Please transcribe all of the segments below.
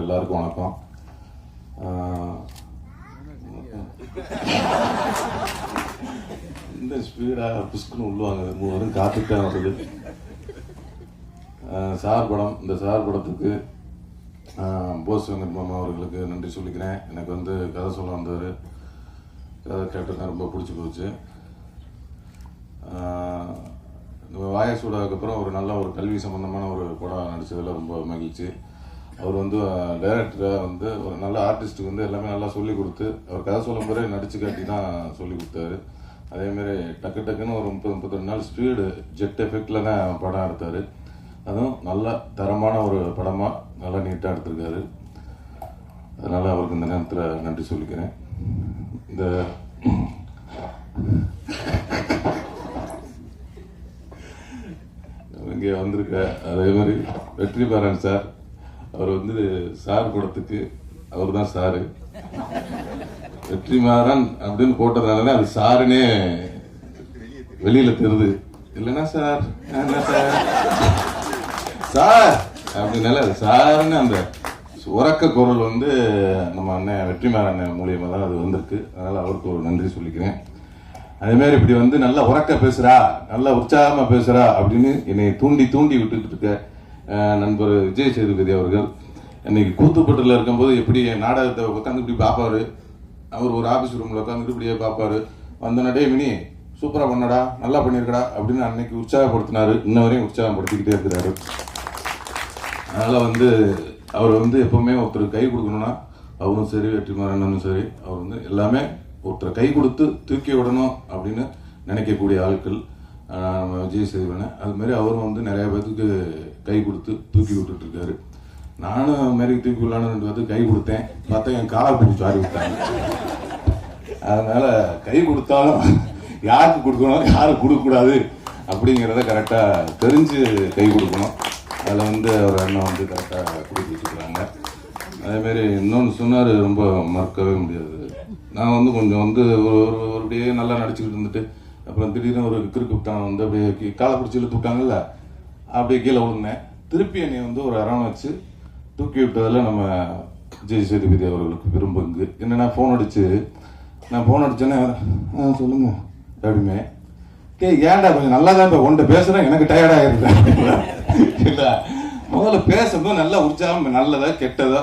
எல்லாருக்கும் வணக்கம். இந்த ஸ்பீடாக புஷ்குன்னு உள்ளுவாங்க. மூணு வரும் காத்துட்டே வருது சார் படம். இந்த சார் படத்துக்கு போஸ் வெங்கட் மாமா அவர்களுக்கு நன்றி சொல்லிக்கிறேன். எனக்கு வந்து கதை சொல்ல வந்தவர் கதை கேட்டதான் ரொம்ப பிடிச்சி போச்சு. ஆஹ், அப்புறம் ஒரு நல்ல ஒரு கல்வி சம்மந்தமான ஒரு படம் நடித்ததில் ரொம்ப மகிழ்ச்சி. அவர் வந்து டைரக்டராக வந்து ஒரு நல்ல ஆர்டிஸ்ட்டுக்கு வந்து எல்லாமே நல்லா சொல்லி கொடுத்து அவர் கதை சொல்லும் போதே நடிச்சு காட்டி தான் சொல்லி கொடுத்தாரு. அதேமாரி டக்கு டக்குன்னு ஒரு முப்பது முப்பத்தெண்டு நாள் ஸ்பீடு ஜெட் எஃபெக்டில் தான் படம் எடுத்தார். அதுவும் நல்ல தரமான ஒரு படமாக நல்லா நீட்டாக எடுத்திருக்காரு. அதனால் அவருக்கு இந்த நேரத்தில் நன்றி சொல்லிக்கிறேன். இந்த இங்கே வந்திருக்க அதே மாதிரி வெற்றி பாரன் சார் அவர் வந்து சார் படத்துக்கு அவர் தான் சாரு. வெற்றிமாறன் அப்படின்னு போட்டதுனால அது சாருன்னே வெளியில தெரியுது. இல்லைன்னா சார் என்ன சார்? சார்! அப்படின்னால அது சாருன்னு அந்த உறக்க குரல் வந்து நம்ம அண்ணன் வெற்றிமாறன் அண்ணன் மூலியமா தான் அது வந்திருக்கு. அதனால அவருக்கு ஒரு நன்றி சொல்லிக்கிறேன். அதே மாதிரி இப்படி வந்து நல்லா உறக்க பேசுறா நல்லா உற்சாகமா பேசுறா அப்படின்னு என்னை தூண்டி தூண்டி விட்டுட்டு இருக்க நண்பர் விஜய் சேதுபதி அவர்கள். இன்னைக்கு கூத்துப்பட்டில் இருக்கும்போது எப்படி நாடகத்தை உட்காந்து இப்படி பார்ப்பாரு? அவர் ஒரு ஆஃபீஸ் ரூமில் உட்காந்துட்டு இப்படியே பார்ப்பாரு. வந்தோடனே டே மினி சூப்பராக பண்ணடா நல்லா பண்ணியிருக்கடா அப்படின்னு அன்னைக்கு உற்சாகப்படுத்தினாரு. இன்ன வரையும் உற்சாகப்படுத்திக்கிட்டே இருக்கிறாரு. அதனால் வந்து அவர் வந்து எப்பவுமே ஒருத்தர் கை கொடுக்கணும்னா அவரும் சரி வெற்றிமாறனும் சரி அவர் வந்து எல்லாமே ஒருத்தர் கை கொடுத்து தூக்கி விடணும் அப்படின்னு நினைக்கக்கூடிய ஆட்கள். நம்ம விஜய் சேதுவனை அது மாதிரி அவரும் வந்து நிறைய பேர்த்துக்கு கை கொடுத்து தூக்கி விட்டுட்ருக்காரு நானும் மாரி தூக்கி விடலான்னு ரெண்டு பேர்த்துக்கு கை கொடுத்தேன். பார்த்தா என் காலை பிடிச்சி வாரி விட்டாங்க. அதனால் கை கொடுத்தாலும் யாருக்கு கொடுக்கணும் யாருக்கு கொடுக்கக்கூடாது அப்படிங்கிறத கரெக்டாக தெரிஞ்சு கை கொடுக்கணும். அதில் வந்து அவர் அண்ணன் வந்து கரெக்டாக கொடுத்துட்டு அதேமாரி இன்னொன்று சொன்னார் ரொம்ப மறக்கவே முடியாது. நான் வந்து கொஞ்சம் வந்து ஒரு ஒரு ஒரு அப்படியே நல்லா நடிச்சுக்கிட்டு இருந்துட்டு அப்புறம் திடீர்னு ஒரு கிறுக்கு வந்து அப்படியே கீ- காலை பிடிச்சி இழுத்து விட்டாங்கல்ல அப்படியே கீழே விழுந்தேன். திருப்பி என்னை வந்து ஒரு அரண் வச்சு தூக்கி விட்டதில் நம்ம விஜய் சேதுபதி அவர்களுக்கு விரும்புங்க என்னென்னா ஃபோன் அடிச்சு நான் ஃபோன் அடித்தேன்னே ஆ சொல்லுங்க அப்படிமே டே ஏன்டா கொஞ்சம் நல்லா தான் இப்போ உன்ட்ட பேசுகிறேன் எனக்கு டயர்ட் இருந்தேன் இல்லை முதல்ல பேசும்போது நல்லா உற்சாகம் நல்லதா கெட்டதா?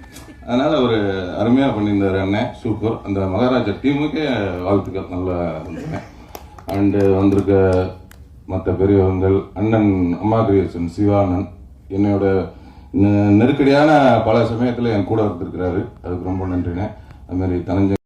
அதனால் ஒரு அருமையாக பண்ணியிருந்தார் அண்ணன் சூப்பர் அந்த மகாராஜா டீமுக்கே வாழ்த்துக்கள். நல்லா இருந்தேன் அண்டு வந்திருக்க மற்ற பெரியவங்கள் அண்ணன் அம்மா கிரியேஷன் சிவானன் என்னோட நெ- நெருக்கடியான பல சமயத்தில் என் கூட இருந்திருக்கிறாரு அதுக்கு ரொம்ப நன்றிண்ணே அதுமாதிரி தனஞ்ச